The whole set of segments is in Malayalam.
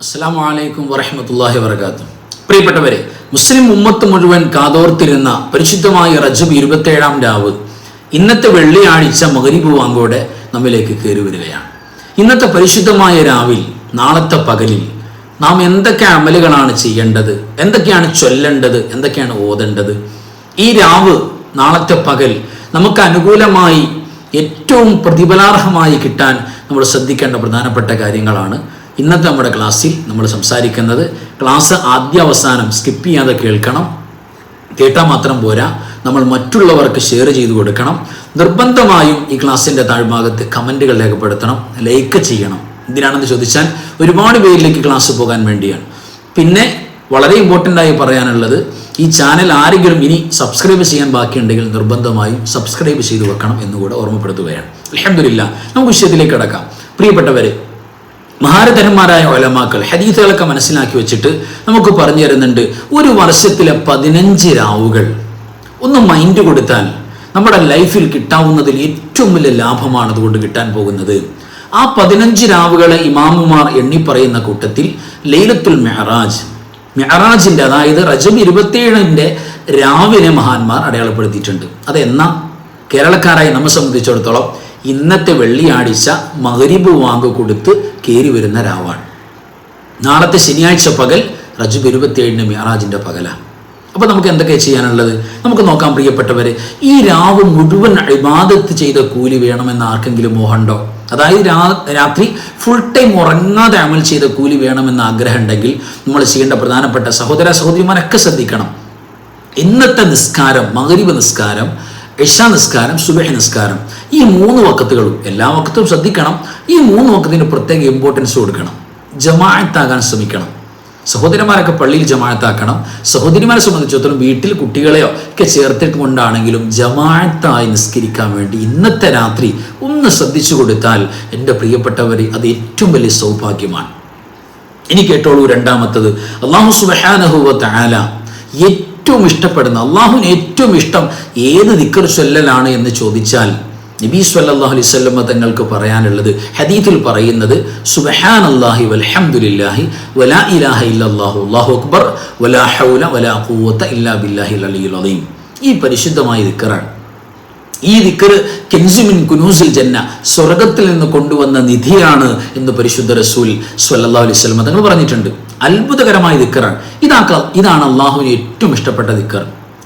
അസ്സാം വലൈക്കും വറഹമത്തല്ലാഹി വർക്കാത്തു പ്രിയപ്പെട്ടവരെ മുസ്ലിം ഉമ്മത്ത് മുഴുവൻ കാതോർത്തിരുന്ന പരിശുദ്ധമായ റജബ് ഇരുപത്തേഴാം രാവ് ഇന്നത്തെ വെള്ളിയാഴ്ച മകരിബ് വാങ്കോടെ നമ്മിലേക്ക് കയറി വരികയാണ്. ഇന്നത്തെ പരിശുദ്ധമായ രാവിൽ നാളത്തെ പകലിൽ നാം എന്തൊക്കെ അമലുകളാണ് ചെയ്യേണ്ടത് എന്തൊക്കെയാണ് ചൊല്ലേണ്ടത് എന്തൊക്കെയാണ് ഓതേണ്ടത്? ഈ രാവ് നാളത്തെ പകൽ നമുക്ക് അനുകൂലമായി ഏറ്റവും പ്രതിഫലാർഹമായി കിട്ടാൻ നമ്മൾ ശ്രദ്ധിക്കേണ്ട പ്രധാനപ്പെട്ട കാര്യങ്ങളാണ് ഇന്നത്തെ നമ്മുടെ ക്ലാസ്സിൽ നമ്മൾ സംസാരിക്കുന്നത് ക്ലാസ് ആദ്യ അവസാനം സ്കിപ്പ് ചെയ്യാതെ കേൾക്കണം. കേട്ടാൽ മാത്രം പോരാ. നമ്മൾ മറ്റുള്ളവർക്ക് ഷെയർ ചെയ്തു കൊടുക്കണം. നിർബന്ധമായും ഈ ക്ലാസ്സിന്റെ താഴ്ഭാഗത്ത് കമന്റുകൾ രേഖപ്പെടുത്തണം. ലൈക്ക് ചെയ്യണം. എന്തിനാണെന്ന് ചോദിച്ചാൽ ഒരുപാട് പേരിലേക്ക് ക്ലാസ് പോകാൻ വേണ്ടിയാണ്. പിന്നെ വളരെ ഇമ്പോർട്ടന്റ് ആയി പറയാനുള്ളത് ഈ ചാനൽ ആരെങ്കിലും ഇനി സബ്സ്ക്രൈബ് ചെയ്യാൻ ബാക്കിയുണ്ടെങ്കിൽ നിർബന്ധമായും സബ്സ്ക്രൈബ് ചെയ്തു വെക്കണം എന്നുകൂടെ ഓർമ്മപ്പെടുത്തുകയാണ്. അലഹമില്ല നമുക്ക് വിഷയത്തിലേക്ക് കിടക്കാം. പ്രിയപ്പെട്ടവരെ മഹാരഥന്മാരായ ഒലമാക്കൾ ഹദീസുകളൊക്കെ മനസ്സിലാക്കി വെച്ചിട്ട് നമുക്ക് പറഞ്ഞു തരുന്നുണ്ട് ഒരു വർഷത്തിലെ പതിനഞ്ച് രാവുകൾ. ഒന്ന് മൈൻഡ് കൊടുത്താൽ നമ്മുടെ ലൈഫിൽ കിട്ടാവുന്നതിൽ ഏറ്റവും വലിയ ലാഭമാണ് അതുകൊണ്ട് കിട്ടാൻ പോകുന്നത്. ആ പതിനഞ്ച് രാവുകളെ ഇമാമുമാർ എണ്ണി പറയുന്ന കൂട്ടത്തിൽ ലൈലത്തുൽ മെഹറാജ് മെഹറാജിന്റെ അതായത് റജബ് ഇരുപത്തിയേഴിന്റെ രാവിലെ മഹാന്മാർ അടയാളപ്പെടുത്തിയിട്ടുണ്ട്. അതെന്നാ? കേരളക്കാരായി നമ്മെ സംബന്ധിച്ചിടത്തോളം ഇന്നത്തെ വെള്ളിയാഴ്ച മകരിബ് വാങ്ക് കൊടുത്ത് കയറി വരുന്ന രാവാണ്. നാളത്തെ ശനിയാഴ്ച പകൽ റജബ് ഇരുപത്തിയേഴിന് മിയാറാജിന്റെ പകലാണ് അപ്പോൾ നമുക്ക് എന്തൊക്കെ ചെയ്യാനുള്ളത്? നമുക്ക് നോക്കാം പ്രിയപ്പെട്ടവരെ. ഈ രാവ് മുഴുവൻ ഇബാദത്ത് ചെയ്ത കൂലി വേണമെന്ന് ആർക്കെങ്കിലും മോഹമുണ്ടോ? അതായത് രാ രാത്രി ഫുൾ ടൈം ഉറങ്ങാതെ അമൽ ചെയ്ത കൂലി വേണമെന്ന് ആഗ്രഹം ഉണ്ടെങ്കിൽ നമ്മൾ ചെയ്യേണ്ട പ്രധാനപ്പെട്ട സഹോദര സഹോദരിമാരൊക്കെ ശ്രദ്ധിക്കണം. ഇന്നത്തെ നിസ്കാരം മകരിവ് നിസ്കാരം ഇഷ നിസ്കാരം സുബഹ നിസ്കാരം. ഈ മൂന്ന് വക്കത്തുകളും എല്ലാ വക്കത്തും ശ്രദ്ധിക്കണം. ഈ മൂന്ന് വക്കത്തിന് പ്രത്യേക ഇമ്പോർട്ടൻസ് കൊടുക്കണം. ജമാഅത്താകാൻ ശ്രമിക്കണം. സഹോദരന്മാരൊക്കെ പള്ളിയിൽ ജമാഅത്താക്കണം. സഹോദരിമാരെ സംബന്ധിച്ചിടത്തോളം വീട്ടിൽ കുട്ടികളെയോ ഒക്കെ ചേർത്തിട്ട് കൊണ്ടാണെങ്കിലും ജമാഅത്തായി നിസ്കരിക്കാൻ വേണ്ടി ഇന്നത്തെ രാത്രി ഒന്ന് ശ്രദ്ധിച്ചു കൊടുത്താൽ എന്റെ പ്രിയപ്പെട്ടവർ അത് ഏറ്റവും വലിയ സൗഭാഗ്യമാണ്. ഇനി കേട്ടോളൂ രണ്ടാമത്തത്. അള്ളാഹു സുബഹാനഹുവ താല ഏറ്റവും ഇഷ്ടപ്പെടുന്ന അള്ളാഹുവിന് ഏറ്റവും ഇഷ്ടം ഏത് ദിക്കർ ചൊല്ലലാണ് എന്ന് ചോദിച്ചാൽ നബി സല്ലാഹു വസല്ലം തങ്ങൾക്ക് പറയാനുള്ളത് ഹദീത്തിൽ പറയുന്നത് സുബഹാൻ അള്ളാഹി വൽഹംദുലില്ലാഹി വലാ ഇലാഹ ഇല്ലാഹു അള്ളാഹു അക്ബർ വലാ ഹൗല വലാ ഖുവത ഇല്ലാ ബില്ലാഹി അലീം ഈ പരിശുദ്ധമായ ദിക്കറാണ് ഈ ദിക്കർ കെൻസുമിൻ കുനൂസിൽ ജന്ന സ്വർഗത്തിൽ നിന്ന് കൊണ്ടുവന്ന നിധിയാണ് എന്ന് പരിശുദ്ധ റസൂൽ സ്വല്ലല്ലാഹു അലൈഹി വസല്ലം തങ്ങൾ പറഞ്ഞിട്ടുണ്ട്. അത്ഭുതകരമായ ദിക്കറാണ് ഇതാക്ക ഇതാണ് അള്ളാഹുവിന് ഏറ്റവും ഇഷ്ടപ്പെട്ട ദിക്കർ.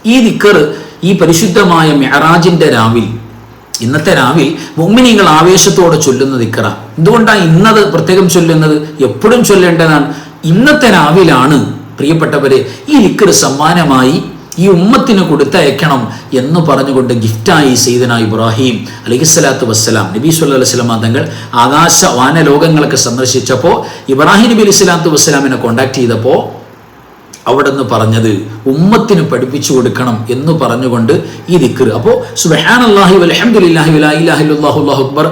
ഈ ദിക്കർ ഈ പരിശുദ്ധമായ മെഹറാജിന്റെ രാവിൽ ഇന്നത്തെ രാവിൽ മുമ്മിനികൾ ആവേശത്തോടെ ചൊല്ലുന്ന ദിക്കറ. എന്തുകൊണ്ടാണ് ഇന്നത് പ്രത്യേകം ചൊല്ലുന്നത്? എപ്പോഴും ചൊല്ലേണ്ടതാണ്. ഇന്നത്തെ രാവിലാണ് പ്രിയപ്പെട്ടവരെ ഈ ദിക്കർ സമ്മാനമായി ഈ ഉമ്മത്തിന് കൊടുത്തയക്കണം എന്ന് പറഞ്ഞുകൊണ്ട് ഗിഫ്റ്റായി സെയ്ദന ഇബ്രാഹിം അലഹിസ്വലാത്തു വസ്സലാം. നബി സല്ലാ സ്വലാം തങ്ങൾ ആകാശ വാനലോകങ്ങളൊക്കെ സന്ദർശിച്ചപ്പോൾ ഇബ്രാഹിം നബി അലി സ്വലാത്തു വസ്സലാമിനെ കോണ്ടാക്ട് ചെയ്തപ്പോൾ അവിടെ നിന്ന് പറഞ്ഞത് ഉമ്മത്തിന് പഠിപ്പിച്ചു കൊടുക്കണം എന്ന് പറഞ്ഞുകൊണ്ട് ഈ ദിക്കർ അപ്പോൾ അല്ലാഹു അക്ബർ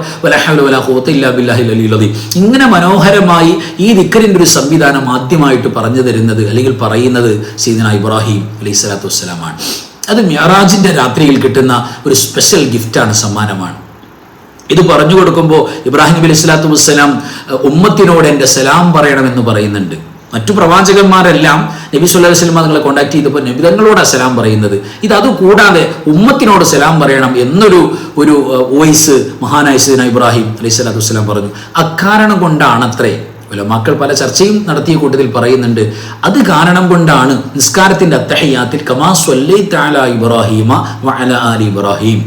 ഇല്ലാ അലീം ഇങ്ങനെ മനോഹരമായി ഈ ദിക്കറിന്റെ ഒരു സംവിധാനം ആദ്യമായിട്ട് പറഞ്ഞു തരുന്നത് അല്ലെങ്കിൽ പറയുന്നത് സീദന ഇബ്രാഹിം അലൈഹി സ്വലാത്തു വസ്സലാമാണ്. അത് മ്യാറാജിന്റെ രാത്രിയിൽ കിട്ടുന്ന ഒരു സ്പെഷ്യൽ ഗിഫ്റ്റാണ് സമ്മാനമാണ്. ഇത് പറഞ്ഞു കൊടുക്കുമ്പോൾ ഇബ്രാഹിം അലൈഹി സ്വലാത്തു വസ്സലാം ഉമ്മത്തിനോട് എന്റെ സലാം പറയണമെന്ന് പറയുന്നുണ്ട്. മറ്റു പ്രവാചകന്മാരെല്ലാം നബി സുല്ലാ വസ്ലം നിങ്ങളെ കോണ്ടാക്ട് ചെയ്തപ്പോൾ നബിതങ്ങളോട് സലാം പറയുന്നത്. ഇത് അതുകൂടാതെ ഉമ്മത്തിനോട് സലാം പറയണം എന്നൊരു ഒരു വോയിസ് മഹാനായ സീന ഇബ്രാഹിം അലൈഹി സ്വലാത്തു വസ്സലാം പറഞ്ഞു. അക്കാരണം കൊണ്ടാണത്രേ മക്കൾ പല ചർച്ചയും നടത്തിയ കൂട്ടത്തിൽ പറയുന്നുണ്ട്. അത് കാരണം കൊണ്ടാണ് നിസ്കാരത്തിന്റെ അത്തഹയാത്തിൽ കമാ സ്വല്ലൈ താല ഇബ്രാഹിമ വഅല ആലി ഇബ്രാഹിം.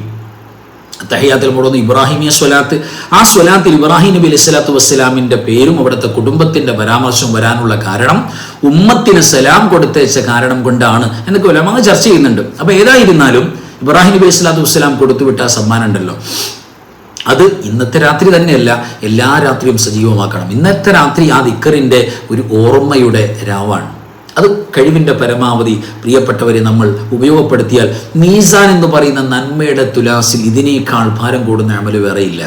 തഹിയാത്തിൽ മുടന്ന് ഇബ്രാഹിമിയ സ്വലാത്ത്. ആ സ്വലാത്തിൽ ഇബ്രാഹിം നബി അലൈഹി സ്വലാത്തു വസ്സലാമിന്റെ പേരും അവിടുത്തെ കുടുംബത്തിന്റെ പരാമർശം വരാനുള്ള കാരണം ഉമ്മത്തിന് സലാം കൊടുത്തയച്ച കാരണം കൊണ്ടാണ് എന്നൊക്കെ ഉലമ ചർച്ച ചെയ്യുന്നുണ്ട്. അപ്പൊ ഏതായിരുന്നാലും ഇബ്രാഹിം നബി അലൈഹി സ്വലാത്തു വസ്സലാം കൊടുത്തുവിട്ട ആ സമ്മാനം ഉണ്ടല്ലോ. അത് ഇന്നത്തെ രാത്രി തന്നെയല്ല എല്ലാ രാത്രിയും സജീവമാക്കണം. ഇന്നത്തെ രാത്രി ആ ദിക്കറിന്റെ ഒരു ഓർമ്മയുടെ രാവാണ്. അത് കഴിവിന്റെ പരമാവധി പ്രിയപ്പെട്ടവരെ നമ്മൾ ഉപയോഗപ്പെടുത്തിയാൽ മീസാൻ എന്ന് പറയുന്ന നന്മയുടെ തുലാസിൽ ഇതിനേക്കാൾ ഭാരം കൂടുന്ന അമൽ വേറെയില്ല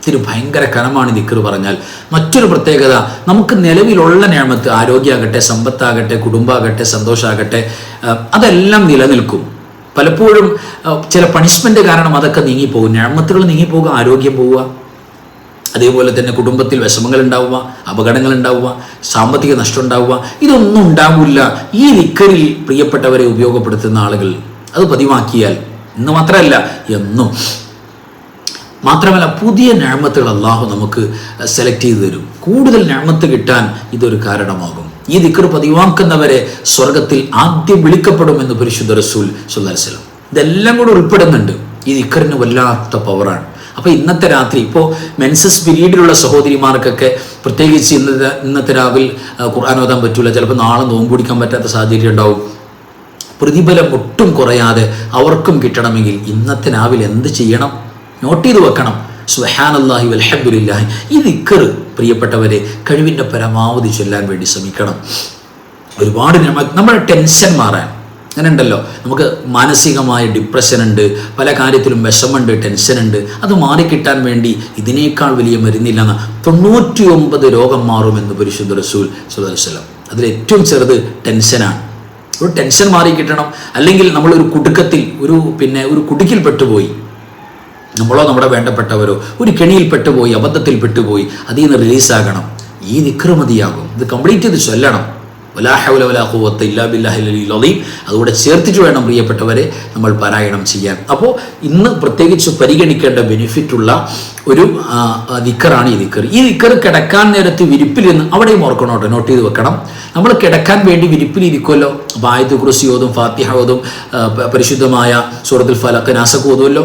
ഇതിന് ഭയങ്കര കനമാണ് ദിക്കർ പറഞ്ഞാൽ. മറ്റൊരു പ്രത്യേകത നമുക്ക് നിലവിലുള്ള ഞാമത്ത് ആരോഗ്യമാകട്ടെ സമ്പത്താകട്ടെ കുടുംബമാകട്ടെ സന്തോഷമാകട്ടെ അതെല്ലാം നിലനിൽക്കും. പലപ്പോഴും ചില പണിഷ്മെന്റ് കാരണം അതൊക്കെ നീങ്ങിപ്പോകും. ഞാമത്തുകൾ നീങ്ങിപ്പോകുക ആരോഗ്യം പോവുക. അതേപോലെ തന്നെ കുടുംബത്തിൽ വിഷമങ്ങൾ ഉണ്ടാവുക അപകടങ്ങൾ ഉണ്ടാവുക സാമ്പത്തിക നഷ്ടം ഉണ്ടാവുക ഇതൊന്നും ഉണ്ടാവില്ല. ഈ നിക്കറിൽ പ്രിയപ്പെട്ടവരെ ഉപയോഗപ്പെടുത്തുന്ന ആളുകൾ അത് പതിവാക്കിയാൽ ഇന്ന് മാത്രമല്ല എന്നും മാത്രമല്ല പുതിയ ഞാമത്തുകൾ അള്ളാഹു നമുക്ക് സെലക്ട് ചെയ്ത് തരും. കൂടുതൽ ഞാമത്ത് കിട്ടാൻ ഇതൊരു കാരണമാകും. ഈ ദിക്കർ പതിവാക്കുന്നവരെ സ്വർഗത്തിൽ ആദ്യം വിളിക്കപ്പെടുമെന്ന് പരിശുദ്ധ റസൂൽ സുല്ലാസ്ലം ഇതെല്ലാം കൂടെ ഉൾപ്പെടുന്നുണ്ട്. ഈ ദിക്കറിന് വല്ലാത്ത പവറാണ് അപ്പോൾ ഇന്നത്തെ രാത്രി ഇപ്പോൾ മെൻസസ് പിരീഡിലുള്ള സഹോദരിമാർക്കൊക്കെ പ്രത്യേകിച്ച് ഇന്നത്തെ ഇന്നത്തെ രാവിൽ ഖുർആൻ ഓതാൻ പറ്റൂല. ചിലപ്പോൾ നാളെ നോമ്പ് പിടിക്കാൻ പറ്റാത്ത സാഹചര്യം ഉണ്ടാവും. പ്രതിഫലം ഒട്ടും കുറയാതെ അവർക്കും കിട്ടണമെങ്കിൽ ഇന്നത്തെ രാവിലെ എന്ത് ചെയ്യണം? നോട്ട് ചെയ്ത് വെക്കണം. സുഹാനല്ലാഹി വലഹബുലില്ലാഹി ഈ ദിക്കർ പ്രിയപ്പെട്ടവരെ കഴിവിന്റെ പരമാവധി ചൊല്ലാൻ വേണ്ടി ശ്രമിക്കണം. ഒരുപാട് നമ്മ- നമ്മുടെ ടെൻഷൻ മാറാൻ അങ്ങനെ ഉണ്ടല്ലോ നമുക്ക് മാനസികമായ ഡിപ്രഷൻ ഉണ്ട് പല കാര്യത്തിലും വിഷമുണ്ട് ടെൻഷൻ ഉണ്ട്. അത് മാറിക്കിട്ടാൻ വേണ്ടി ഇതിനേക്കാൾ വലിയ മരുന്നില്ലെന്ന് തൊണ്ണൂറ്റി ഒമ്പത് രോഗം മാറുമെന്ന് പരിശുദ്ധ റസൂൽ സുലം അതിൽ ഏറ്റവും ചെറുത് ടെൻഷനാണ് ഒരു ടെൻഷൻ മാറിക്കിട്ടണം. അല്ലെങ്കിൽ നമ്മൾ ഒരു കുടുക്കത്തിൽ ഒരു പിന്നെ ഒരു കുടുക്കിൽ പെട്ടുപോയി. നമ്മളോ നമ്മുടെ വേണ്ടപ്പെട്ടവരോ ഒരു കെണിയിൽ പെട്ടുപോയി അബദ്ധത്തിൽ പെട്ടുപോയി അതിൽ നിന്ന് റിലീസാകണം ഈ നിക്രമതിയാകും ഇത് കംപ്ലീറ്റ് ചെയ്ത് ചൊല്ലണം. അതുകൂടെ ചേർത്തിട്ട് വേണം പ്രിയപ്പെട്ടവരെ നമ്മൾ പാരായണം ചെയ്യാൻ. അപ്പോൾ ഇന്ന് പ്രത്യേകിച്ച് പരിഗണിക്കേണ്ട ബെനിഫിറ്റ് ഉള്ള ഒരു ദിക്കറാണ് ഈ ദിക്കർ ഈ ദിക്കർ കിടക്കാൻ നേരത്ത് വിരിപ്പിലിരുന്ന് അവിടെയും ഓർക്കണം കേട്ടോ നോട്ട് ചെയ്ത് വെക്കണം. നമ്മൾ കിടക്കാൻ വേണ്ടി വിരിപ്പിലിരിക്കുമല്ലോ അപ്പോൾ ആയത്ത് കുറിസി ഓതും ഫാത്തിഹ പരിശുദ്ധമായ സൂറത്തുൽ ഫലക്ക് നാസക്ക് ഓതുമല്ലോ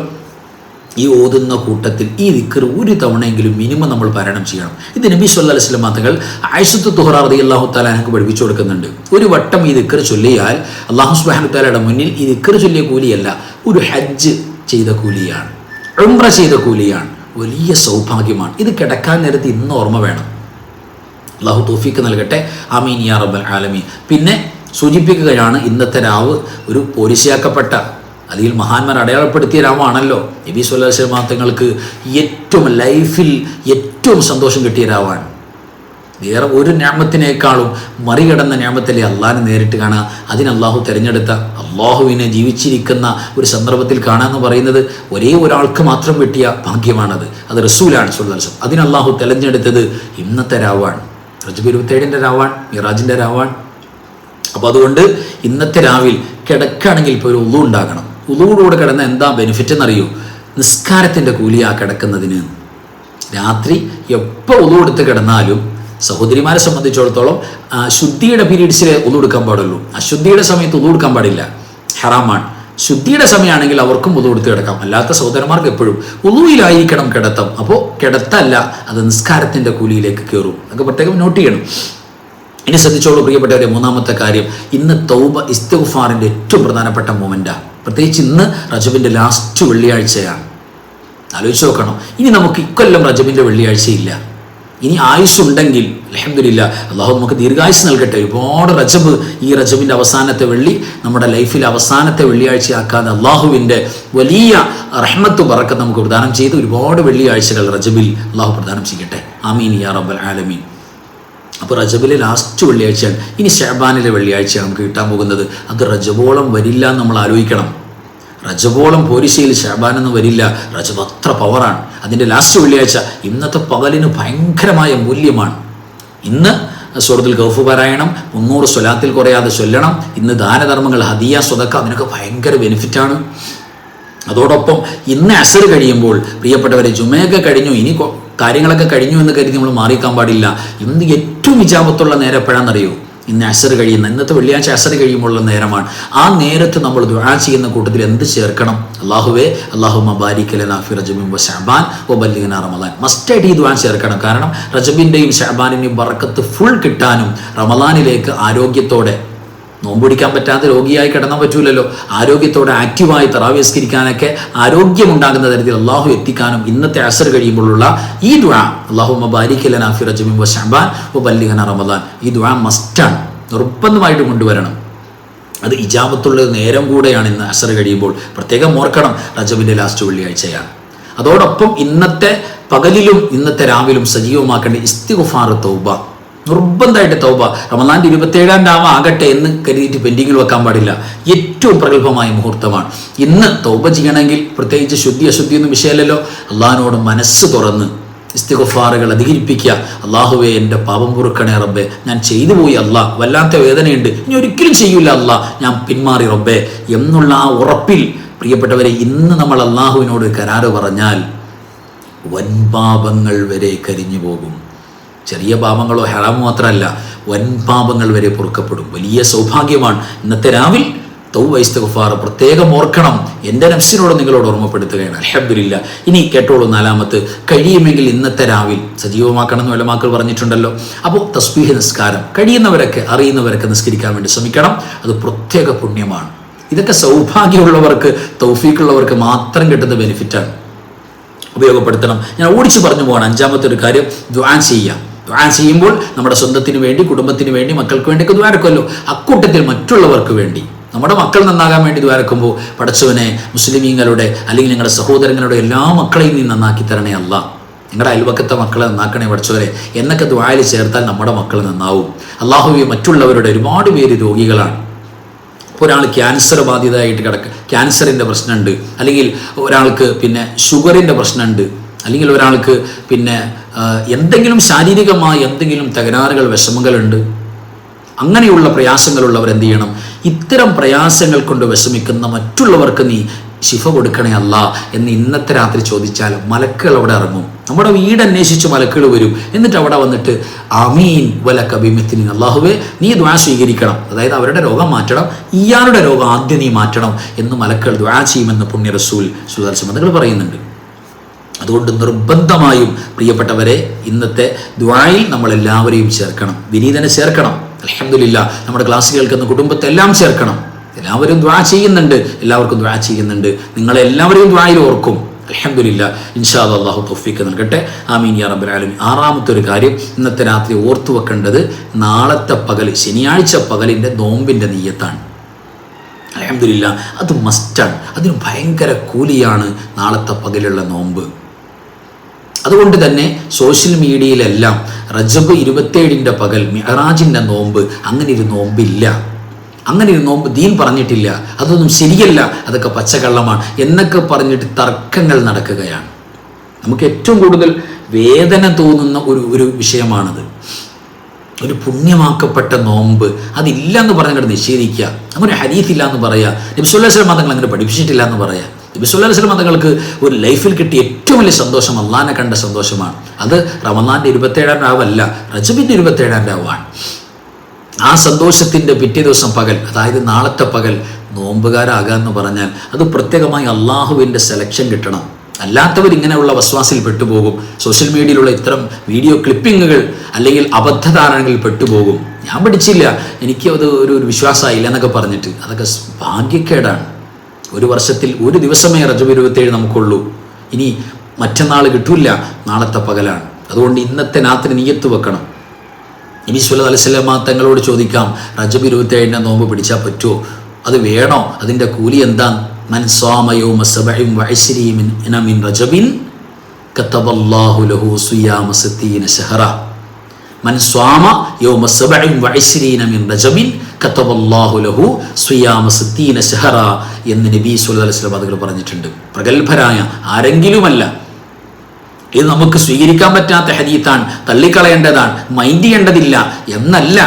ഈ ഓതുന്ന കൂട്ടത്തിൽ ഈ ദിക്കർ ഒരു തവണയെങ്കിലും മിനിമം നമ്മൾ പാരായണം ചെയ്യണം. ഇത് നബി സല്ല അലൈഹി സ്വലം മാതകൾ ആയിഷത്ത് തുഹറ റതി അള്ളാഹു താല എനിക്ക് പഠിപ്പിച്ചു കൊടുക്കുന്നുണ്ട്. ഒരു വട്ടം ഈ ദിക്കർ ചൊല്ലിയാൽ അള്ളാഹു സുബാനു താലയുടെ മുന്നിൽ ഈ ദിക്കർ ചൊല്ലിയ കൂലിയല്ല ഒരു ഹജ്ജ് ചെയ്ത കൂലിയാണ് ഉംറ ചെയ്ത കൂലിയാണ് വലിയ സൗഭാഗ്യമാണ്. ഇത് കിടക്കാൻ നേരത്ത് ഇന്ന് ഓർമ്മ വേണം. അള്ളാഹു തോഫീക്ക് നൽകട്ടെ. അമീൻ യാ റബ്ബൽ ആലമീൻ. പിന്നെ സൂചിപ്പിക്കുകയാണ് ഇന്നത്തെ രാവ് ഒരു പോരിശയാക്കപ്പെട്ട അതിൽ മഹാന്മാർ അടയാളപ്പെടുത്തിയ രാവാണല്ലോ. നബി സ്വല്ലാ തങ്ങൾക്ക് ഏറ്റവും ലൈഫിൽ ഏറ്റവും സന്തോഷം കിട്ടിയ രാവാണ്. വേറെ ഒരു ഞാമത്തിനേക്കാളും മറികടന്ന ഞാമത്തിലെ അള്ളാഹിനെ നേരിട്ട് കാണുക അതിന് അള്ളാഹു തിരഞ്ഞെടുത്ത അള്ളാഹുവിനെ ജീവിച്ചിരിക്കുന്ന ഒരു സന്ദർഭത്തിൽ കാണുക എന്ന് പറയുന്നത് ഒരേ ഒരാൾക്ക് മാത്രം കിട്ടിയ ഭാഗ്യമാണത്. അത് റസൂലാണ് സുല്ലാസം അതിന് അള്ളാഹു തിരഞ്ഞെടുത്തത് ഇന്നത്തെ രാവാണ്. റജബ് ഇരുപത്തേഴിന്റെ രാവാണ് മിറാജിന്റെ രാവാണ്. അപ്പോൾ അതുകൊണ്ട് ഇന്നത്തെ രാവിൽ കിടക്കുകയാണെങ്കിൽ ഇപ്പോൾ ഒരു ഉള്ളു ഉണ്ടാകണം. ഉളുവോടുകൂടെ കിടന്ന എന്താ ബെനിഫിറ്റ് എന്നറിയോ? നിസ്കാരത്തിന്റെ കൂലിയാ കിടക്കുന്നതിന്. രാത്രി എപ്പോൾ ഉതുകൊടുത്ത് കിടന്നാലും സഹോദരിമാരെ സംബന്ധിച്ചിടത്തോളം ശുദ്ധിയുടെ പീരീഡ്സിൽ ഉതുകൊടുക്കാൻ പാടുള്ളൂ. അശുദ്ധിയുടെ സമയത്ത് ഉതുകൊടുക്കാൻ പാടില്ല. ഹറാമാണ്. ശുദ്ധിയുടെ സമയമാണെങ്കിൽ അവർക്കും എടുത്ത് കിടക്കാം. അല്ലാത്ത സഹോദരന്മാർക്ക് എപ്പോഴും ഉതുവിലായിരിക്കണം കിടത്തം. അപ്പോൾ കിടത്തല്ല അത് നിസ്കാരത്തിന്റെ കൂലിയിലേക്ക് കയറും. അതൊക്കെ പ്രത്യേകം നോട്ട് ചെയ്യണം. ഇനി ശ്രദ്ധിച്ചോളൂ പ്രിയപ്പെട്ടവരെ മൂന്നാമത്തെ കാര്യം. ഇന്ന് തൗബ ഇസ്തഫാറിന്റെ ഏറ്റവും പ്രധാനപ്പെട്ട മൊമെന്റാണ് പ്രത്യേകിച്ച് ഇന്ന് റജബിന്റെ ലാസ്റ്റ് വെള്ളിയാഴ്ചയാണ്. ആലോചിച്ച് നോക്കണം. ഇനി നമുക്ക് ഇക്കൊല്ലം റജബിന്റെ വെള്ളിയാഴ്ചയില്ല. ഇനി ആയുസ് ഉണ്ടെങ്കിൽ അലഹമില്ല അള്ളാഹു നമുക്ക് ദീർഘായുസ് നൽകട്ടെ. ഒരുപാട് റജബ് ഈ റജബിന്റെ അവസാനത്തെ വെള്ളി നമ്മുടെ ലൈഫിലെ അവസാനത്തെ വെള്ളിയാഴ്ചയാക്കാതെ അള്ളാഹുവിന്റെ വലിയ റഹ്മത്ത് പറക്കം നമുക്ക് പ്രദാനം ചെയ്ത് ഒരുപാട് വെള്ളിയാഴ്ചകൾ റജബിൽ അള്ളാഹു പ്രദാനം ചെയ്യട്ടെ. ആമീൻ യാ റബ്ബൽ ആലമീൻ. അപ്പോൾ റജബിലെ ലാസ്റ്റ് വെള്ളിയാഴ്ചയാണ്. ഇനി ഷഹബാനിലെ വെള്ളിയാഴ്ചയാണ് നമുക്ക് കിട്ടാൻ പോകുന്നത്. അത് റജബോളം വരില്ല എന്ന് നമ്മൾ ആലോചിക്കണം. റജബോളം പോരിശയിൽ ഷഹബാനൊന്നും വരില്ല. റജബ് അത്ര പവറാണ് അതിന്റെ ലാസ്റ്റ് വെള്ളിയാഴ്ച ഇന്നത്തെ പകലിന് ഭയങ്കരമായ മൂല്യമാണ്. ഇന്ന് സുഹൃത്തിൽ ഗൗഫ് പാരായണം മുന്നൂറ് സ്വലാത്തിൽ കുറയാതെ ചൊല്ലണം. ഇന്ന് ദാനധർമ്മങ്ങൾ ഹദിയ സ്വതക്ക അതിനൊക്കെ ഭയങ്കര ബെനിഫിറ്റാണ് അതോടൊപ്പം ഇന്ന് അസർ കഴിയുമ്പോൾ പ്രിയപ്പെട്ടവരെ ജുമയൊക്കെ കഴിഞ്ഞു ഇനി കാര്യങ്ങളൊക്കെ കഴിഞ്ഞു എന്ന് കരുതി നമ്മൾ മാറിക്കാൻ പാടില്ല. ഇന്ന് ഏറ്റവും വിജാപത്തുള്ള നേരം എപ്പോഴാണെന്നറിയോ? ഇന്ന് അസർ കഴിയുന്ന ഇന്നത്തെ വെള്ളിയാഴ്ച അസർ കഴിയുമ്പോഴുള്ള നേരമാണ്. ആ നേരത്ത് നമ്മൾ ദുആ ചെയ്യുന്ന കൂട്ടത്തിൽ എന്ത് ചേർക്കണം? അള്ളാഹുവേ അള്ളാഹു മബാരിക്കലനാഫി റജബിൻ വ ഷഹബാൻ വ ബല്ലിഗന റമലാൻ മസ്റ്റായിട്ട് ഈ ദുആ ചേർക്കണം. കാരണം റജബിന്റെയും ഷഹബാനിന്റെയും ബറക്കത്ത് ഫുൾ കിട്ടാനും റമലാനിലേക്ക് ആരോഗ്യത്തോടെ നോമ്പുപിടിക്കാൻ പറ്റാത്ത രോഗിയായി കിടന്നാൽ പറ്റൂലല്ലോ. ആരോഗ്യത്തോടെ ആക്റ്റീവായി തറാവിസ്കരിക്കാനൊക്കെ ആരോഗ്യമുണ്ടാകുന്ന തരത്തിൽ അള്ളാഹു എത്തിക്കാനും ഇന്നത്തെ അസർ കഴിയുമ്പോഴുള്ള ഈ ദുആ. അള്ളാഹു മബാരിക്കലനാഫി റജമിൻ വ ഷഹബാൻ വ ബല്ലിഗന റമദാൻ. ഈ ദുആ മസ്റ്റാണ് നിർബന്ധമായിട്ട് കൊണ്ടുവരണം. അത് ഇജാബത്തുള്ള നേരം കൂടെയാണ് ഇന്ന് അസർ കഴിയുമ്പോൾ. പ്രത്യേകം ഓർക്കണം റജബിന്റെ ലാസ്റ്റ് വെള്ളിയാഴ്ചയാണ്. അതോടൊപ്പം ഇന്നത്തെ പകലിലും ഇന്നത്തെ രാവിലും സജീവമാക്കേണ്ട ഇസ്തിഗുഫാർ തൗബ. നിർബന്ധമായിട്ട് തൗബ. റമദാന്റെ ഇരുപത്തേഴാം രാമ ആകട്ടെ എന്ന് കരുതിയിട്ട് പെൻഡിങ്ങിൽ വെക്കാൻ പാടില്ല. ഏറ്റവും പ്രഗത്ഭമായ മുഹൂർത്തമാണ്. ഇന്ന് തൗബ ചെയ്യണമെങ്കിൽ പ്രത്യേകിച്ച് ശുദ്ധി അശുദ്ധി ഒന്നും വിഷയമല്ലല്ലോ. അള്ളഹാനോട് മനസ്സ് തുറന്ന് ഇസ്തിഗുഫാറുകൾ അധികരിപ്പിക്കുക. അള്ളാഹുവെ എന്റെ പാപം പൊറുക്കണേ റബ്ബെ. ഞാൻ ചെയ്തു പോയി അല്ല വല്ലാത്ത വേദനയുണ്ട്. ഇനി ഒരിക്കലും ചെയ്യൂല അല്ല ഞാൻ പിന്മാറി റബ്ബെ. എന്നുള്ള ആ ഉറപ്പിൽ പ്രിയപ്പെട്ടവരെ ഇന്ന് നമ്മൾ അള്ളാഹുവിനോട് കരാറ് പറഞ്ഞാൽ വൻപാപങ്ങൾ വരെ കരിഞ്ഞു പോകും. ചെറിയ പാപങ്ങളോ ഹറാമോ മാത്രമല്ല വൻ പാപങ്ങൾ വരെ പൊറുക്കപ്പെടും. വലിയ സൗഭാഗ്യമാണ്. ഇന്നത്തെ രാവിൽ തൗവൈസ്തഫാർ പ്രത്യേകം ഓർക്കണം. എന്റെ നഫ്സിനോട് നിങ്ങളോട് ഓർമ്മപ്പെടുത്തുകയാണ്. അലഹബില്ല ഇനി കേട്ടോളൂ നാലാമത്ത്. കഴിയുമെങ്കിൽ ഇന്നത്തെ രാവിൽ. സജീവമാക്കണം എന്ന് വല്ലമാക്കൾ പറഞ്ഞിട്ടുണ്ടല്ലോ. അപ്പോൾ തസ്ബീഹ് നിസ്കാരം. കഴിയുന്നവരൊക്കെ അറിയുന്നവരൊക്കെ നിസ്കരിക്കാൻ വേണ്ടി ശ്രമിക്കണം. അത് പ്രത്യേക പുണ്യമാണ്. ഇതൊക്കെ സൗഭാഗ്യമുള്ളവർക്ക് തൗഫീക്കുള്ളവർക്ക് മാത്രം കിട്ടുന്ന ബെനിഫിറ്റാണ് ഉപയോഗപ്പെടുത്തണം. ഞാൻ ഓടിച്ചു പറഞ്ഞു പോകണം അഞ്ചാമത്തെ ഒരു കാര്യം ദ്വാൻ ചെയ്യാം. ദ്വാൻ ചെയ്യുമ്പോൾ നമ്മുടെ സ്വന്തത്തിന് വേണ്ടി കുടുംബത്തിന് വേണ്ടി മക്കൾക്ക് വേണ്ടിയൊക്കെ ദ്വാരക്കുമല്ലോ അക്കൂട്ടത്തിൽ മറ്റുള്ളവർക്ക് വേണ്ടി. നമ്മുടെ മക്കൾ നന്നാകാൻ വേണ്ടി ദ്വാരക്കുമ്പോൾ പഠിച്ചവനെ മുസ്ലിമീങ്ങളുടെ അല്ലെങ്കിൽ ഞങ്ങളുടെ സഹോദരങ്ങളുടെ എല്ലാ മക്കളെയും നീ നന്നാക്കി തരണേ അല്ല നിങ്ങളുടെ അയൽവക്കത്തെ മക്കളെ നന്നാക്കണേ പഠിച്ചവരെ. എന്നൊക്കെ ദ്വായിൽ ചേർത്താൽ നമ്മുടെ മക്കൾ നന്നാവും. അള്ളാഹുവി മറ്റുള്ളവരുടെ ഒരുപാട് പേര് രോഗികളാണ്. ഇപ്പോൾ ഒരാൾ ക്യാൻസർ ബാധിതമായിട്ട് കിടക്കുക ക്യാൻസറിന്റെ പ്രശ്നമുണ്ട്. അല്ലെങ്കിൽ ഒരാൾക്ക് പിന്നെ ഷുഗറിന്റെ പ്രശ്നമുണ്ട്. അല്ലെങ്കിൽ ഒരാൾക്ക് പിന്നെ എന്തെങ്കിലും ശാരീരികമായി എന്തെങ്കിലും തകരാറുകൾ വിഷമങ്ങളുണ്ട് അങ്ങനെയുള്ള പ്രയാസങ്ങളുള്ളവർ എന്ത് ചെയ്യണം ഇത്തരം പ്രയാസങ്ങൾ കൊണ്ട് വിഷമിക്കുന്ന മറ്റുള്ളവർക്ക് നീ ശിഫ കൊടുക്കണേ അല്ല എന്ന് ഇന്നത്തെ രാത്രി ചോദിച്ചാൽ മലക്കുകൾ അവിടെ ഇറങ്ങും നമ്മുടെ വീട് അന്വേഷിച്ച് മലക്കുകൾ വരും എന്നിട്ട് അവിടെ വന്നിട്ട് അമീൻ വല കബിമത്തിന് അള്ളാഹുവേ നീ ദ്വാ സ്വീകരിക്കണം അതായത് അവരുടെ രോഗം മാറ്റണം ഇയാളുടെ രോഗം ആദ്യം നീ മാറ്റണം എന്ന് മലക്കുകൾ ദ്വാ ചെയ്യുമെന്ന് പുണ്യ റസൂൽ സുദർശമതകൾ പറയുന്നുണ്ട് അതുകൊണ്ട് നിർബന്ധമായും പ്രിയപ്പെട്ടവരെ ഇന്നത്തെ ദ്വായിൽ നമ്മൾ എല്ലാവരെയും ചേർക്കണം. വിനീതനെ ചേർക്കണം. അലഹമില്ല നമ്മുടെ ക്ലാസ് കേൾക്കുന്ന കുടുംബത്തെ എല്ലാം ചേർക്കണം. എല്ലാവരും ദ്വാ ചെയ്യുന്നുണ്ട്. എല്ലാവർക്കും ദ്വാ ചെയ്യുന്നുണ്ട്. നിങ്ങളെല്ലാവരെയും ദ്വായിൽ ഓർക്കും. അലഹമില്ല ഇൻഷാ അള്ളാഹു തൊഫീക്ക് നൽകട്ടെ. ആമീൻ യാ റബ്ബൽ ആലമീൻ. ആറാമത്തെ ഒരു കാര്യം ഇന്നത്തെ രാത്രി ഓർത്തു വെക്കേണ്ടത് നാളത്തെ പകൽ ശനിയാഴ്ച പകലിന്റെ നോമ്പിന്റെ നീയത്താണ് അലഹമില്ല അത് മസ്റ്റാണ് അതിന് ഭയങ്കര കൂലിയാണ് നാളത്തെ പകലുള്ള നോമ്പ്. അതുകൊണ്ട് തന്നെ സോഷ്യൽ മീഡിയയിലെല്ലാം റജബ് ഇരുപത്തേഴിന്റെ പകൽ മെഹറാജിന്റെ നോമ്പ് അങ്ങനെ ഒരു നോമ്പില്ല. അങ്ങനെ ഒരു നോമ്പ് ദീൻ പറഞ്ഞിട്ടില്ല. അതൊന്നും ശരിയല്ല. അതൊക്കെ പച്ചക്കള്ളമാണ് എന്നൊക്കെ പറഞ്ഞിട്ട് തർക്കങ്ങൾ നടക്കുകയാണ്. നമുക്ക് ഏറ്റവും കൂടുതൽ വേദന തോന്നുന്ന ഒരു ഒരു വിഷയമാണത്. ഒരു പുണ്യമാക്കപ്പെട്ട നോമ്പ് അതില്ല എന്ന് പറഞ്ഞിട്ട് നിഷേധിക്കുക അങ്ങനെ ഹരീഫില്ല എന്ന് പറയുക നബ്സുല്ലാ സ്വലം മതങ്ങൾ അങ്ങനെ പഠിപ്പിച്ചിട്ടില്ല എന്ന് പറയാം. സ്വലം മതങ്ങൾക്ക് ഒരു ലൈഫിൽ കിട്ടിയ ഏറ്റവും വലിയ സന്തോഷം അള്ളാനെ കണ്ട സന്തോഷമാണ്. അത് റമദാന്റെ ഇരുപത്തേഴാം രാവല്ല റജബിന്റെ ഇരുപത്തേഴാം രാവാണ് ആ സന്തോഷത്തിന്റെ പിറ്റേ ദിവസം പകൽ അതായത് നാളത്തെ പകൽ നോമ്പുകാരാകാന്ന് പറഞ്ഞാൽ അത് പ്രത്യേകമായി അള്ളാഹുവിന്റെ സെലക്ഷൻ കിട്ടണം. അല്ലാത്തവർ ഇങ്ങനെയുള്ള വസ്വാസിൽ പെട്ടുപോകും. സോഷ്യൽ മീഡിയയിലുള്ള ഇത്തരം വീഡിയോ ക്ലിപ്പിങ്ങുകൾ അല്ലെങ്കിൽ അബദ്ധധാരണകളിൽ പെട്ടുപോകും. ഞാൻ പഠിച്ചില്ല. എനിക്ക് അത് ഒരു വിശ്വാസമായില്ല എന്നൊക്കെ പറഞ്ഞിട്ട്. അതൊക്കെ ഭാഗ്യക്കേടാണ്. ഒരു വർഷത്തിൽ ഒരു ദിവസമേ റജബ് ഇരുപത്തേഴ് നമുക്കുള്ളൂ. ഇനി മറ്റന്നാൾ കിട്ടൂല നാളത്തെ പകലാണ്. അതുകൊണ്ട് ഇന്നത്തെ നാത്തിന് നീയത്ത് വെക്കണം. ഇനി സുല അലൈവല്ലമ തങ്ങളോട് ചോദിക്കാം റജബ് ഇരുപത്തേഴിന്റെ നോമ്പ് പിടിച്ചാൽ പറ്റുമോ? അത് വേണോ? അതിന്റെ കൂലി എന്താ? മൻ സ്വാമയോ മസബയും മിൻ റജബിൻ കത്തബല്ലാഹുലഹു ഷെഹറ സത്തീന ഷഹറ മൻ സ്വാമ യൗമ സബഇൻ വഇശ്രീന മിൻ റജബിൻ കത്തബല്ലാഹു ലഹു സുയാമ സത്തീന ഷഹറ എന്ന് നബി സല്ലല്ലാഹു അലൈഹി വസല്ലം അതുകൾ പറഞ്ഞിട്ടുണ്ട്. പ്രഗത്ഭരായ ആരെങ്കിലുമല്ല ഇത് നമുക്ക് സ്വീകരിക്കാൻ പറ്റാത്ത ഹദീത്താണ് തള്ളിക്കളയേണ്ടതാണ് മൈൻഡ് ചെയ്യേണ്ടതില്ല എന്നല്ല.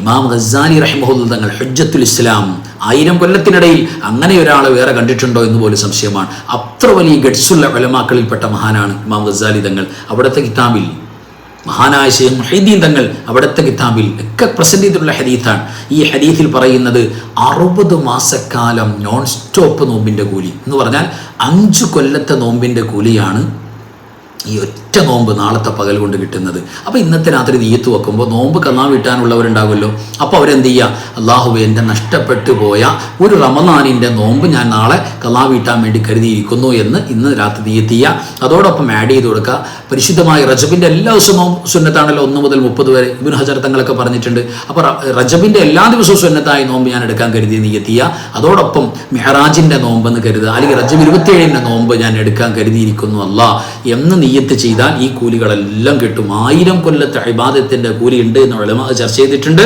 ഇമാം ഗസാലി റഹിമഹുല്ല തങ്ങൾ ഹുജ്ജത്തുൽ ഇസ്ലാം ആയിരം കൊല്ലത്തിനിടയിൽ അങ്ങനെ ഒരാളെ വേറെ കണ്ടിട്ടുണ്ടോ എന്ന് പോലും സംശയമാണ്. അത്ര വലിയ ഗഡ്സുള്ള വലമാക്കളിൽപ്പെട്ട മഹാനാണ് ഇമാം ഗസാലി തങ്ങൾ. അവിടുത്തെ കിതാബിൽ മഹാനായ ഷെയ്ഖ് മുഹീദ്ദീൻ തങ്ങൾ അവിടുത്തെ കിതാബിൽ ഒക്കെ പ്രസന്റ് ചെയ്തിട്ടുള്ള ഹദീത്താണ്. ഈ ഹദീത്തിൽ പറയുന്നത് അറുപത് മാസക്കാലം നോൺ സ്റ്റോപ്പ് നോമ്പിന്റെ കൂലി എന്ന് പറഞ്ഞാൽ അഞ്ച് കൊല്ലത്തെ നോമ്പിന്റെ കൂലിയാണ് ഈ ഒറ്റ നോമ്പ് നാളത്തെ പകൽ കൊണ്ട് കിട്ടുന്നത്. അപ്പോൾ ഇന്നത്തെ രാത്രി നീയത്ത് വെക്കുമ്പോൾ നോമ്പ് കന്നാ വിട്ടാനുള്ളവരുണ്ടാകുമല്ലോ അപ്പോൾ അവരെന്ത് ചെയ്യുക അള്ളാഹു എന്റെ നഷ്ടപ്പെട്ടു പോയ ഒരു റമദാനിന്റെ നോമ്പ് ഞാൻ നാളെ കന്നാ വീട്ടാൻ വേണ്ടി കരുതിയിരിക്കുന്നു എന്ന് ഇന്ന് രാത്രി നീയത്ത് ചെയ്യുക അതോടൊപ്പം ആഡ് ചെയ്ത് കൊടുക്കുക പരിശുദ്ധമായ റജബിന്റെ എല്ലാ ദിവസവും സുന്നത്താണല്ലോ ഒന്ന് മുതൽ മുപ്പത് വരെ. ഇബിൻ ഹജർ തങ്ങളൊക്കെ പറഞ്ഞിട്ടുണ്ട്. അപ്പോൾ റജബിന്റെ എല്ലാ ദിവസവും സുന്നത്തായി നോമ്പ് ഞാൻ എടുക്കാൻ കരുതി നീയത്ത് ചെയ്യുക അതോടൊപ്പം മെഹറാജിന്റെ നോമ്പെന്ന് കരുതുക. അല്ലെങ്കിൽ റജബ് ഇരുപത്തിയേഴിന്റെ നോമ്പ് ഞാൻ എടുക്കാൻ കരുതിയിരിക്കുന്നു അല്ല എന്ന് നീയത്ത് ചെയ്താൽ ഈ കൂലികളെല്ലാം കിട്ടും. ആയിരം കൊല്ലത്തെ അഭിബാദത്തിന്റെ കൂലി ഉണ്ട് എന്ന് ചർച്ച ചെയ്തിട്ടുണ്ട്.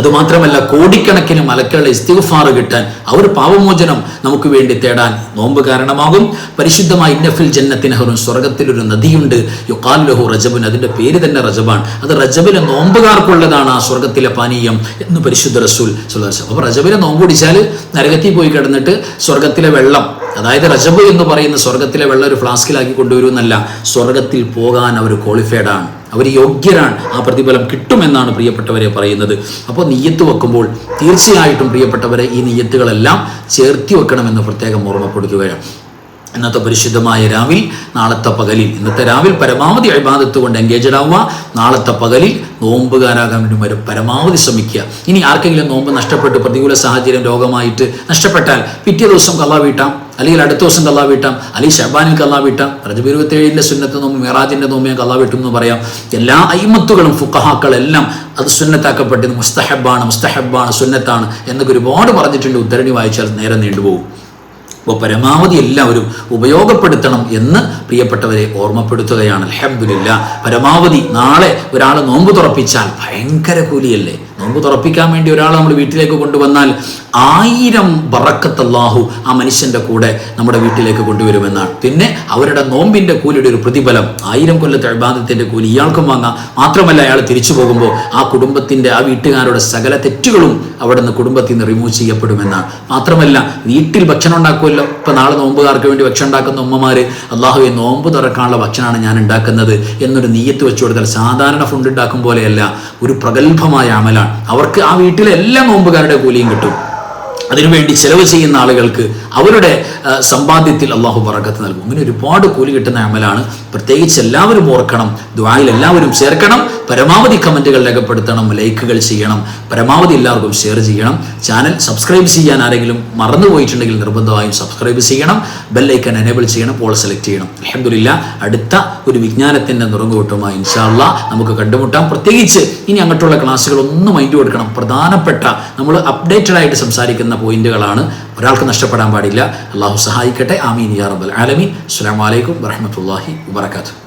അതുമാത്രമല്ല കോടിക്കണക്കിന് മലക്കളുടെ ഇസ്തിഗ്ഫാർ കിട്ടാൻ ആ ഒരു പാപമോചനം നമുക്ക് വേണ്ടി തേടാൻ നോമ്പ് കാരണമാകും. പരിശുദ്ധമായ ഇന്നഫിൽ ജന്നത്തിനഹറും സ്വർഗത്തിലൊരു നദിയുണ്ട്. യുക്കാൽ ലഹു റജബുൻ അതിന്റെ പേര് തന്നെ റജബാണ്. അത് റജബിലെ നോമ്പുകാർക്കുള്ളതാണ് ആ സ്വർഗത്തിലെ പാനീയം എന്ന് പരിശുദ്ധ റസൂൽ സുലാസം അപ്പോൾ റജബിലെ നോമ്പ് കുടിച്ചാൽ നരകത്തിൽ പോയി കിടന്നിട്ട് സ്വർഗത്തിലെ വെള്ളം അതായത് റജബ് എന്ന് പറയുന്ന സ്വർഗത്തിലെ വെള്ളം ഒരു ഫ്ലാസ്കിലാക്കി കൊണ്ടുവരുമെന്നല്ല സ്വർഗത്തിൽ പോകാൻ അവർ ക്വാളിഫൈഡ് ആണ്. അവർ യോഗ്യരാണ്. ആ പ്രതിഫലം കിട്ടുമെന്നാണ് പ്രിയപ്പെട്ടവരെ പറയുന്നത്. അപ്പോൾ നീയത്ത് വെക്കുമ്പോൾ തീർച്ചയായിട്ടും പ്രിയപ്പെട്ടവരെ ഈ നീയത്തുകളെല്ലാം ചേർത്തി വെക്കണമെന്ന് പ്രത്യേകം ഓർമ്മപ്പെടുത്തുകയാണ്. ഇന്നത്തെ പരിശുദ്ധമായ രാവിൽ നാളത്തെ പകലിൽ. ഇന്നത്തെ രാവിൽ പരമാവധി അഭിബാധത്ത് കൊണ്ട് എൻഗേജഡ് ആവുക. നാളത്തെ പകലിൽ നോമ്പുകാരാകാൻ വേണ്ടി വരും പരമാവധി ശ്രമിക്കുക. ഇനി ആർക്കെങ്കിലും നോമ്പ് നഷ്ടപ്പെട്ട് പ്രതികൂല സാഹചര്യം രോഗമായിട്ട് നഷ്ടപ്പെട്ടാൽ പിറ്റേ ദിവസം കള്ളാ വീട്ടാം. അല്ലെങ്കിൽ അടുത്ത ദിവസം കള്ളാ വീട്ടാം അല്ലെങ്കിൽ ഷബാനിൽ കള്ളാ വീട്ടാം. റജബ് ഇരുപത്തേഴിന്റെ സുന്നത്ത് നോമ്പ് മെറാജിന്റെ നോമ്പ് കള്ളാ വീട്ടും എന്ന് പറയാം. എല്ലാ അയിമത്തുകളും ഫുക്കഹാക്കളെല്ലാം അത് സുന്നത്താക്കപ്പെട്ടത് മുസ്തഹബാണ് മുസ്തഹബാണ് സുന്നത്താണ് എന്നൊക്കെ ഒരുപാട് പറഞ്ഞിട്ടുണ്ട്. ഉദ്ധരണി വായിച്ചാൽ നേരെ നീണ്ടുപോകും. അപ്പോൾ പരമാവധി എല്ലാവരും ഉപയോഗപ്പെടുത്തണം എന്ന് പ്രിയപ്പെട്ടവരെ ഓർമ്മപ്പെടുത്തുകയാണ്. അലഹമില്ല പരമാവധി നാളെ ഒരാൾ നോമ്പ് തുറപ്പിച്ചാൽ ഭയങ്കര കൂലിയല്ലേ? നോമ്പ് തുറപ്പിക്കാൻ വേണ്ടി ഒരാൾ നമ്മൾ വീട്ടിലേക്ക് കൊണ്ടുവന്നാൽ ആയിരം ബറക്കത്ത് അല്ലാഹു ആ മനുഷ്യന്റെ കൂടെ നമ്മുടെ വീട്ടിലേക്ക് കൊണ്ടുവരുമെന്നാണ് പിന്നെ അവരുടെ നോമ്പിന്റെ കൂലിയുടെ ഒരു പ്രതിഫലം ആയിരം കൊല്ലത്തെ അഭിബാധത്തിന്റെ കൂലി ഇയാൾക്കും വാങ്ങാം. മാത്രമല്ല അയാൾ തിരിച്ചു പോകുമ്പോൾ ആ കുടുംബത്തിന്റെ ആ വീട്ടുകാരുടെ സകല തെറ്റുകളും അവിടെ നിന്ന് കുടുംബത്തിൽ നിന്ന് റിമൂവ് ചെയ്യപ്പെടുമെന്നാണ് മാത്രമല്ല വീട്ടിൽ ഭക്ഷണം ഉണ്ടാക്കുമല്ലോ. ഇപ്പൊ നാളെ നോമ്പുകാർക്ക് വേണ്ടി ഭക്ഷണം ഉണ്ടാക്കുന്ന ഉമ്മമാര് അള്ളാഹുവെ നോമ്പ് തുറക്കാനുള്ള ഭക്ഷണമാണ് ഞാൻ ഉണ്ടാക്കുന്നത് എന്നൊരു നീയത്ത് വെച്ചു കൊടുത്താൽ സാധാരണ ഫുഡ് ഉണ്ടാക്കും പോലെയല്ല ഒരു പ്രഗത്ഭമായ അമലാണ്. അവർക്ക് ആ വീട്ടിലെ എല്ലാ നോമ്പുകാരുടെ കൂലിയും കിട്ടും. അതിനുവേണ്ടി ചെലവ് ചെയ്യുന്ന ആളുകൾക്ക് അവരുടെ സമ്പാദ്യത്തിൽ അള്ളാഹു പറക്കത്ത് നൽകും. അങ്ങനെ ഒരുപാട് കൂലി കിട്ടുന്ന അമലാണ്. പ്രത്യേകിച്ച് എല്ലാവരും ഓർക്കണം ദ്വായിൽ എല്ലാവരും ചേർക്കണം പരമാവധി കമന്റുകൾ രേഖപ്പെടുത്തണം ലൈക്കുകൾ ചെയ്യണം പരമാവധി എല്ലാവർക്കും ഷെയർ ചെയ്യണം. ചാനൽ സബ്സ്ക്രൈബ് ചെയ്യാൻ ആരെങ്കിലും മറന്നുപോയിട്ടുണ്ടെങ്കിൽ നിർബന്ധമായും സബ്സ്ക്രൈബ് ചെയ്യണം ബെല്ലൈക്കൻ എനേബിൾ ചെയ്യണം പോൾ സെലക്ട് ചെയ്യണം. അലഹമില്ല അടുത്ത ഒരു വിജ്ഞാനത്തിന്റെ നുറങ്ങുകൂട്ടുമായി ഇൻഷാല്ല നമുക്ക് കണ്ടുമുട്ടാം. പ്രത്യേകിച്ച് ഇനി അങ്ങോട്ടുള്ള ക്ലാസ്സുകൾ മൈൻഡ് കൊടുക്കണം. പ്രധാനപ്പെട്ട നമ്മൾ അപ്ഡേറ്റഡ് ആയിട്ട് സംസാരിക്കുന്ന പോയിന്റുകളാണ്. ഒരാൾക്ക് നഷ്ടപ്പെടാൻ പാടില്ല. അള്ളാഹു സഹായിക്കട്ടെ. ആമീൻ യാ റബ്ബൽ ആലമീൻ. അസ്സലാമു വലൈക്കും വറഹ്മത്തുള്ളാഹി വബറകാതുഹു.